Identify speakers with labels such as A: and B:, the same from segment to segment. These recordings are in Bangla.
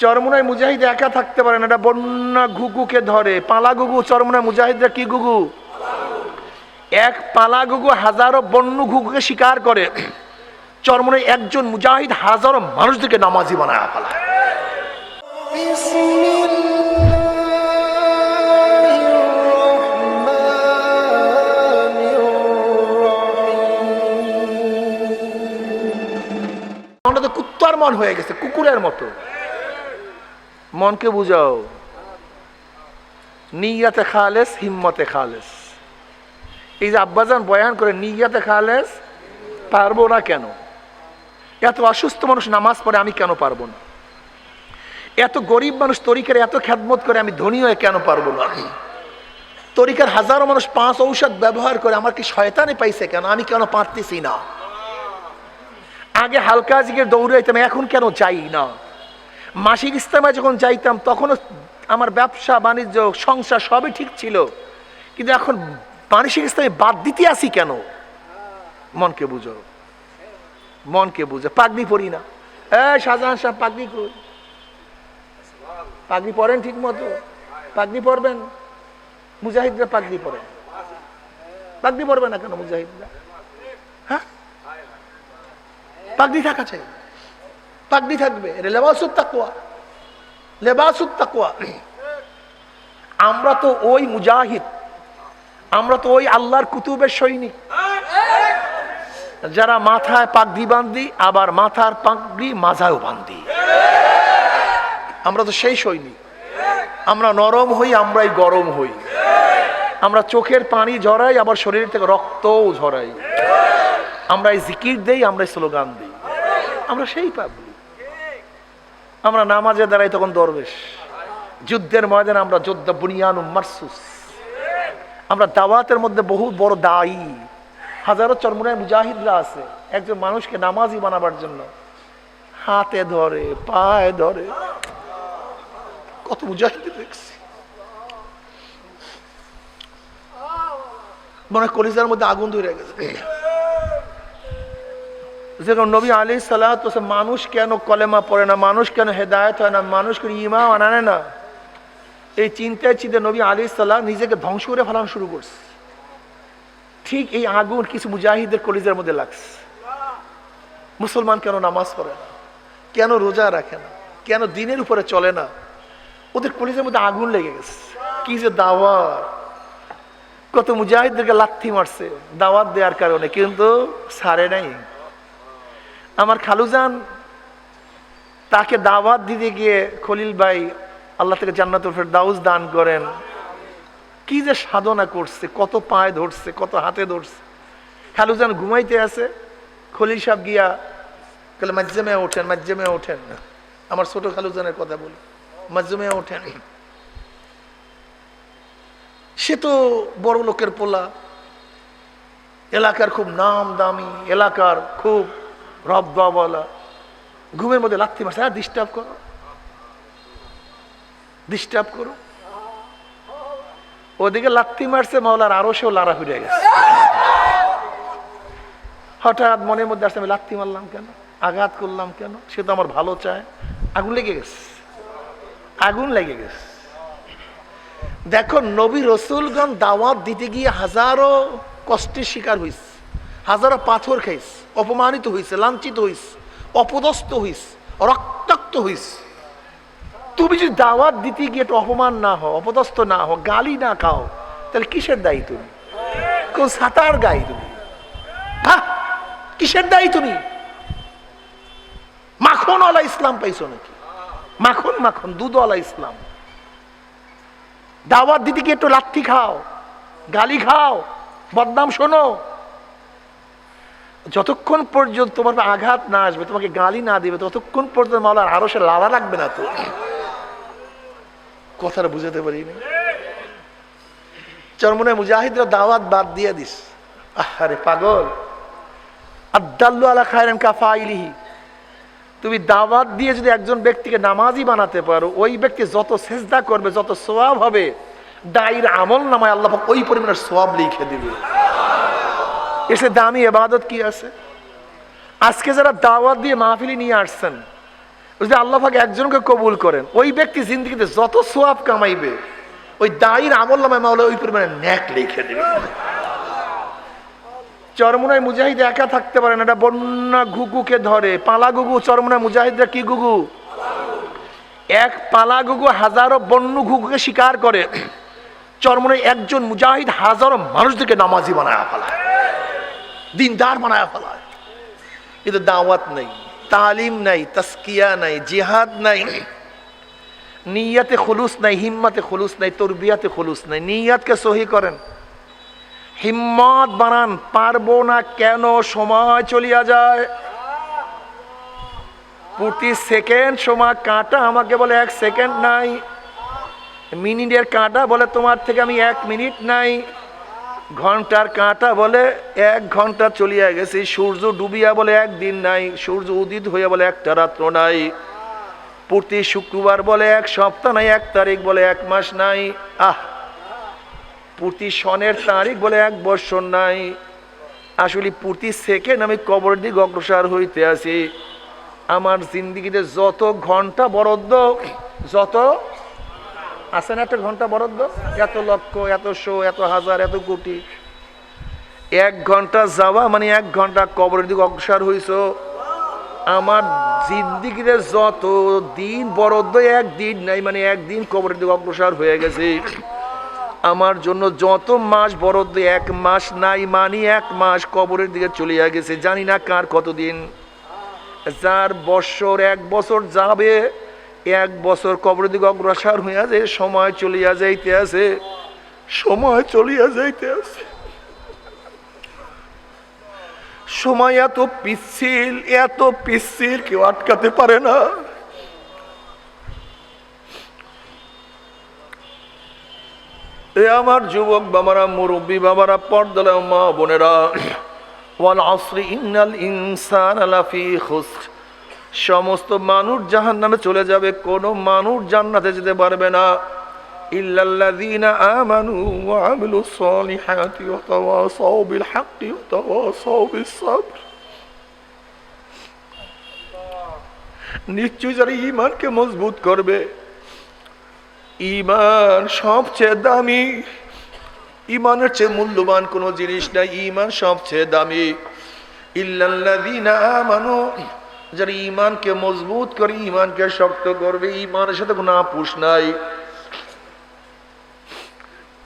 A: চরমুনায় মুজাহিদ একা থাকতে পারে না, এটা বন্যা ঘুঘুকে ধরে। পালা ঘুঘু, চরমুনায় মুজাহিদরা কি ঘুঘু? এক পালা ঘুঘু হাজারো বন্য ঘুঘুকে শিকার করে। চরমুনায় একজন মুজাহিদ হাজারো মানুষদেরকে নামাজি বানায় পালা কুত্তার মন হয়ে গেছে, কুকুরের মতো। মনকে বুঝাও। নিয়াতে খালেস, হিম্মতে খালেস। এই যে আব্বাজান বয়ান করে, নিয়াতে খালেস, পারব না কেন? এত অসুস্থ মানুষ নামাজ পড়ে, আমি কেন পারব না? এত গরিব মানুষ তরিকার এত খ্যাতমত করে, আমি ধনী হয়ে কেন পারব না? তরিকার হাজারো মানুষ পাঁচ ঔষধ ব্যবহার করে, আমার কি শয়তানে পাইছে কেন? আমি কেন পারতেছি না? আগে হালকা জিগের দৌড়াইতাম, এখন কেন যাই না? মাসিক ইস্তেমায় যখন যাইতাম, তখনও আমার ব্যবসা, বাণিজ্য, সংসার সবই ঠিক ছিল। কিন্তু এখন মানসিক ইস্তেমে বাদ দিতে আসি কেন? মনকে বুঝো। মনকে বুঝো। পাগড়ি পরি না। এ শাহজাহান সাহেব, পাগড়ি কই? পাগড়ি পরেন ঠিক মতো পাগড়ি পরবেন? মুজাহিদরা পাগড়ি পরেন পাগড়ি পরবে না কেন মুজাহিদরা? হ্যাঁ? পাগড়ি থাকা চাই। পাগড়ি থাকবে, এটা তাকুয়া লেবাসুত তাকুয়া আমরা তো ওই মুজাহিদ, আমরা তো ওই আল্লাহর কুতুবের সৈনিক। যারা মাথায় পাগড়ি বান্ধি আবার মাথার পাগড়ি মাথায়ও বান্ধি আমরা তো সেই সৈনিক। আমরা নরম হই, আমরাই গরম হই। আমরা চোখের পানি ঝরাই, আবার শরীর থেকে রক্তও ঝরাই। আমরা এই জিকির দেই আমরা স্লোগান দিই। আমরা সেই পাবলি আমরা নামাজে দাঁড়াই তখন দরবেশ। যুদ্ধের ময়দানে আমরা যোদ্ধা বুনিয়ানু মারসুস। আমরা দাওয়াতের মধ্যে বহু বড় দায়ী। হাজারো চরমুনায় মুজাহিদরা আছে। একজন মানুষকে নামাজি বানাবার জন্য হাতে ধরে, পায়ে ধরে। কত মুজাহিদ দেখছি। মনে কলিজার মধ্যে আগুন ধরে গেছে। যেরকম নবী আলী সালাহ মানুষ কেন কলেমা পড়ে না? মানুষ কেন হেদায়ত হয় না? মানুষ কেন ইমা আনানে না? এই চিন্তায় চিন্তা নবী আলী সাল্লাহ নিজেকে ধ্বংস করে ফেলানো শুরু করছে। ঠিক এই আগুন কিছু মুজাহিদের কলিজার মধ্যে লাগছে। মুসলমান কেন নামাজ পড়ে না? কেন রোজা রাখে না? কেন দিনের উপরে চলে না? ওদের কলিজার মধ্যে আগুন লেগে গেছে। কি যে দাওয়াত! কত মুজাহিদদেরকে লাথি মারছে। দাওয়াত দেওয়ার কারণে, কিন্তু সারে নাই। আমার খালুজান তাকে দাওয়াত দিতে গিয়ে খলিল ভাই আল্লাহ থেকে জান্নাতুল দাউস দান করেন। কি যে সাধনা করছে, কত পায়ে ধরছে, কত হাতে ধরছে। খালুজান ঘুমাইতে আছে, খলিল সাহেব গিয়া বলে মাজ্জেমে ওঠেন মাজ্জেমে ওঠেন আমার ছোট খালুজানের কথা বলি মাজ্জেমে ওঠেন সে তো বড় লোকের পোলা, এলাকার খুব নাম দামি এলাকার খুব রব দওয়ালা ঘুমের মধ্যে লাথি মারছে হ্যাঁ ডিস্টার্ব করো। ডিস্টার্ব করো। ওদিকে লাথি মারছে, মাওলার আরও সেও লারা ফিরে গেছে। হঠাৎ মনের মধ্যে আসছে আমি লাথি মারলাম কেন? আঘাত করলাম কেন? সে তো আমার ভালো চায়। আগুন লেগে গেছে। আগুন লেগে গেছে। দেখো, নবী রসুলগণ দাওয়াত দিতে গিয়ে হাজারো কষ্টের শিকার হইস হাজারো পাথর খাইস, অপমানিত হইস, লাঞ্ছিত হইস, অপদস্থ হইস, রক্তাক্ত হইস। তুমি যদি দাওয়াত দিতে গিয়ে একটু অপমান না হও, অপদস্থ না হও, গালি না খাও, তাহলে কিসের দায়ী তুমি? কোন সাঁতার গাই তুমি? হ্যাঁ? কিসের দায়ী তুমি? মাখন মাখনওয়ালা ইসলাম পাইছো নাকি? মাখন মাখন, দুধওয়ালা ইসলাম। দাওয়াত গিয়ে একটু লাঠি খাও, গালি খাও, বদনাম শোনো। যতক্ষণ পর্যন্ত তোমার আঘাত না আসবে, তোমাকে গালি না দিবে, ততক্ষণ পর্যন্ত মাওলার আরও সে লালা রাখবে না তো। কথাটা বুঝাতে পারিনি। চরমনে মুজাহিদরা দাওয়াত বাদ দিয়ে দিস। আরে পাগল। কাফাইলিহি। তুমি দাওয়াত দিয়ে যদি একজন ব্যক্তিকে নামাজি বানাতে পারো, ওই ব্যক্তি যত সেজদা করবে, যত সোয়াব হবে, দায়ের আমল নামায় আল্লাহ ওই পরিমাণের সোয়াব লিখে দিবে। এসে দামি এবাদত কি আছে? আজকে যারা দাওয়াত দিয়ে মাহফিলি নিয়ে আসছেন যদি আল্লাহ পাক একজনকে কবুল করেন, ওই ব্যক্তি জিন্দগিতে যত সোয়াব কামাইবে, ওই দায়ের আমল নামে মাওলা ওই পরিমাণে ন্যাক লিখে দেবে। চরমুনায় মুজাহিদ একা থাকতে পারে না, এটা বন্যা ঘুঘুকে ধরে। পালা ঘুঘু, চরমুনায় মুজাহিদরা কি ঘুঘু? এক পালা ঘুঘু হাজারো বন্য ঘুঘুকে শিকার করে, চরমুনায় একজন মুজাহিদ হাজারো মানুষদেরকে নামাজি বানায় ফেলায় দিনদার বানায় ফেলায়। কিন্তু দাওয়াত নেই, তালিম নাই, তাস্কিয়া নাই, জিহাদ নাই, নিয়াতে খুলুস নাই, হিম্মাতে খুলুস নাই, তরবিয়াতে খুলুস নাই, নিয়াতকে সহি করেন। হিম্মত বানান, পারব না কেন, সময় চলিয়া যায়। প্রতি সেকেন্ড সময় কাঁটা আমাকে বলে, এক সেকেন্ড নাই। মিনিটের কাঁটা বলে, তোমার থেকে আমি এক মিনিট নাই। ঘণ্টার কাঁটা বলে এক ঘণ্টা চলিয়া গেছে, সূর্য ডুবিয়া বলে একদিন নাই, সূর্য উদিত হইয়া বলে একটা রাত্র নাই। প্রতি শুক্রবার বলে এক সপ্তাহ নাই, এক তারিখ বলে এক মাস নাই। আহ! প্রতি সনের তারিখ বলে এক বৎসর নাই। আসলে প্রতি সেকেন্ড আমি কবরের দিকে অগ্রসর হইতে আছি আমার জিন্দিগিতে যত ঘণ্টা বরাদ্দ, যত আছে না একটা ঘণ্টা বরাদ্দ? এত লক্ষ, এত শো, এত হাজার, এত কোটি। এক ঘণ্টা যাওয়া মানে এক ঘণ্টা কবরের দিকে অগ্রসর হইছ। আমার জিন্দিগিতে যত দিন বরাদ্দ একদিন নাই মানে একদিন কবরের দিকে অগ্রসর হয়ে গেছে। আমার জন্য যত মাস বরাদ্দ, এক মাস নাই, মানি এক মাস কবরের দিকে চলিয়া গেছে। জানি না কার কতদিন। যার বছর, এক বছর যাবে এক বছর কবরের দিকে অগ্রসর হইয়া যে সময় চলিয়া যাইতে আছে, সময় চলিয়া যাইতে আছে। সময় এত পিচ্ছিল এত পিচ্ছিল, কেউ আটকাতে পারে না। এ আমার যুবক বাবারা, মুরব্বী বাবারা পর্দলা মা বোনেরা, ওয়াল আসরি ইন্নাল ইনসান আলাফি খুসর। সমস্ত মানুষ জাহান নামে চলে যাবে, কোনো মানুষ জান্নাতে যেতে পারবে না। ইল্লাল্লাযীনা আমানু ওয়া আমিলুস সালিহাতি ওয়া তাওয়াসাউ বিল হাক্কি ওয়া তাওয়াসাউ নিশ্চয় যারা ঈমানকে মজবুত করবে। ঈমান সবচেয়ে দামি ইমানের চেয়ে মূল্যবান কোনো জিনিস নাই ইমান সবচেয়ে দামি। ইল্লাল্লাযীনা আমানু যারা ইমানকে মজবুত করে ইমানকে শক্ত করবে ইমানের সাথে কোনো আপুষ নাই।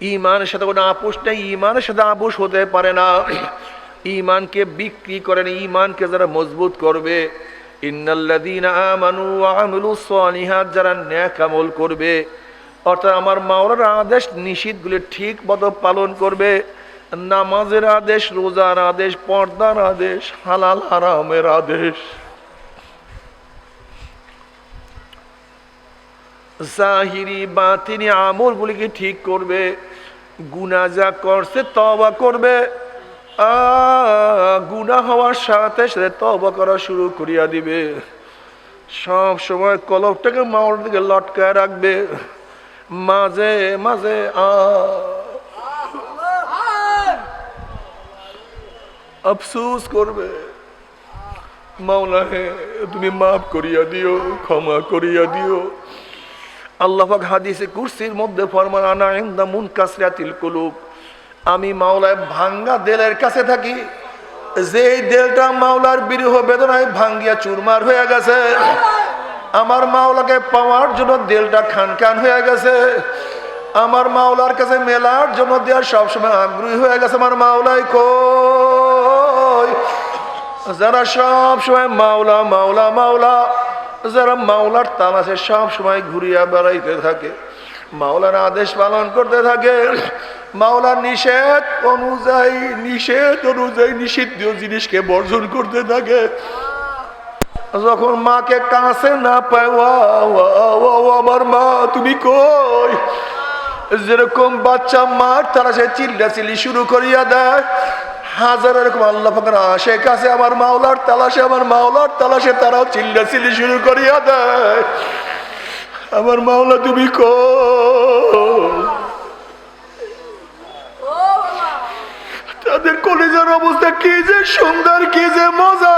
A: ইমানের সাথে কোনো আপুষ নাই ইমানের সাথে আপুষ হতে পারে না। ইমানকে বিক্রি করেন ইমানকে যারা মজবুত করবে। যারা আমল করবে। অর্থাৎ আমার মাওলার আদেশ নিষিদ্ধগুলি ঠিক মতো পালন করবে। নামাজের আদেশ, রোজার আদেশ, পর্দার আদেশ, হালাল, হারামের আদেশ। জাহিরি বাতিনি আমলগুলিকে ঠিক করবে? গুনা যা করছে তবা করবে। গুনা হওয়ার সাথে সাথে তবা করা শুরু করিয়া দিবে। সব সময় কলপটাকে মাওয়ার দিকে লটকায় রাখবে। মাঝে মাঝে আফসোস করবে। মাওলা হে তুমি মাফ করিয়া দিও, ক্ষমা করিয়া দিও। আল্লাহ পাক হাদিসে কুরসির মধ্যে ফরমান, আনা ইনদা মুনকাসরাতিল কুলুব। আমি মাওলায় ভাঙ্গা দেলের কাছে থাকি। যে দেলটা মাওলার বিরহ বেদনায় ভাঙ্গিয়া চুরমার হয়ে গেছে, আমার মাওলাকে পাওয়ার জন্য দেলটা খান খান হয়ে গেছে। আমার মাওলার কাছে মেলার জন্য দেওয়ার সবসময় আগ্রহী হয়ে গেছে আমার মাওলাই। কই? যারা সব সময় মাওলা মাওলা মাওলা যারা মাওলার তালাশে সব সময় ঘুরিয়া বেড়াইতে থাকে, মাওলার আদেশ পালন করতে থাকে মাওলার নিষেধ অনুযায়ী নিষেধ অনুযায়ী নিষিদ্ধ জিনিসকে বর্জন করতে থাকে। যখন মাকে কাছে না পায় আমার মা, তুমি কই? যেরকম বাচ্চা মার, তারা সে চিল্লা চিল্লি শুরু করিয়া দেয়। হাজার এরকম আল্লাহ আসে কাছে আমার মাওলার তালাশে, আমার মাওলার তালাশে, তারাও চিল্লা চিল্লি শুরু করিয়া দেয়। আমার মাওলা, তুমি কই তাদের কলেজের অবস্থা কি যে সুন্দর, কি যে মজা।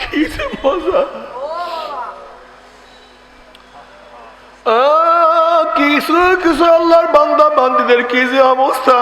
A: কি যে মজা। আহ, কিছু কিছু আল্লাহর বান্দা বান্দিদের কি যে অবস্থা